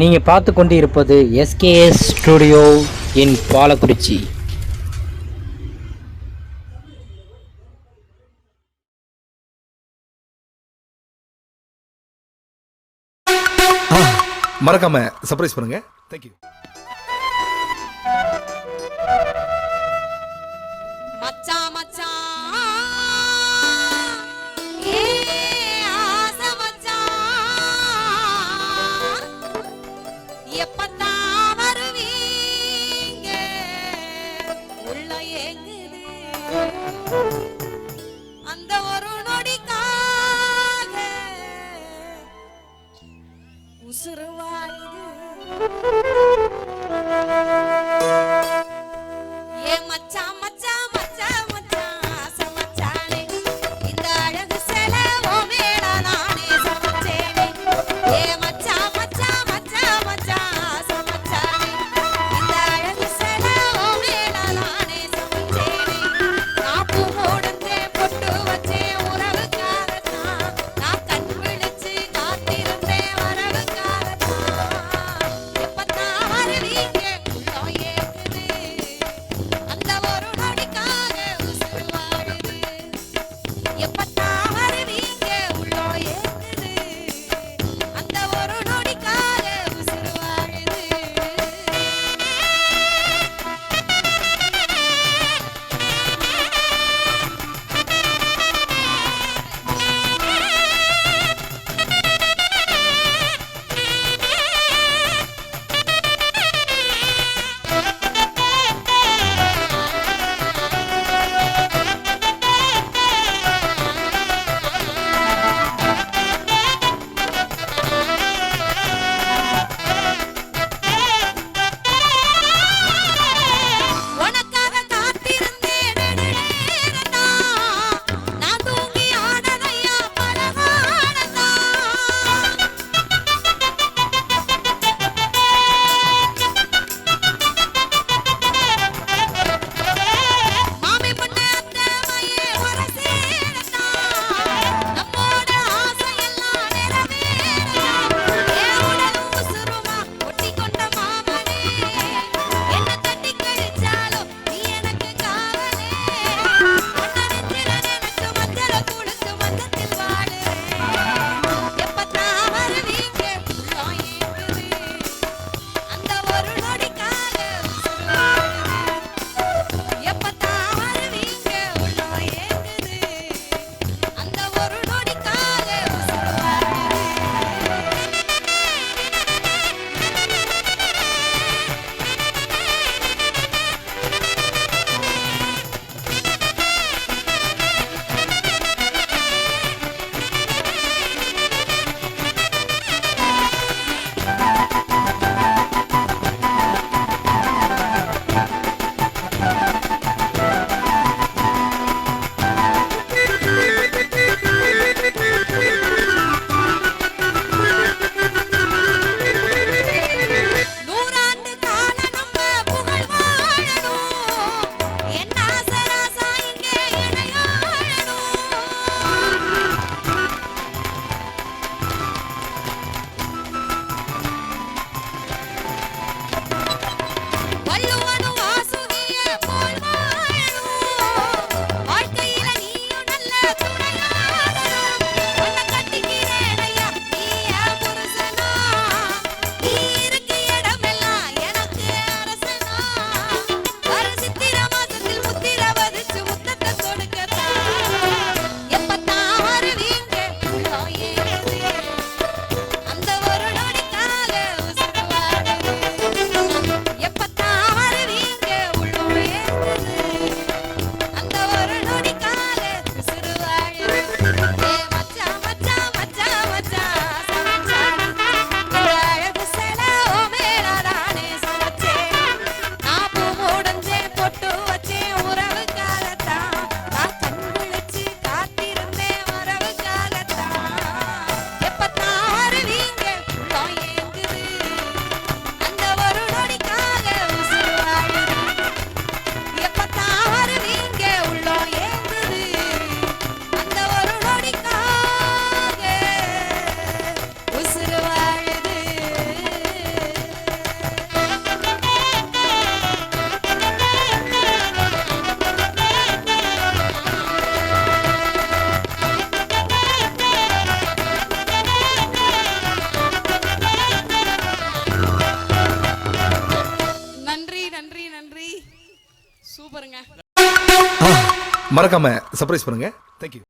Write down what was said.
நீங்கள் பார்த்து கொண்டு இருப்பது எஸ்கேஎஸ் ஸ்டுடியோ இன் பாலக்குறிச்சி. மறக்காம சர்ப்ரைஸ் பண்ணுங்க. தேங்க்யூ எப்பத்தான் வருவீங்க? உள்ள ஏங்குது. அந்த ஒரு நொடிக்காக உசுறு ஏ மச்சான் மறக்காமல் மறக்காம சர்ப்ரைஸ் பண்ணுங்க. தேங்க்யூ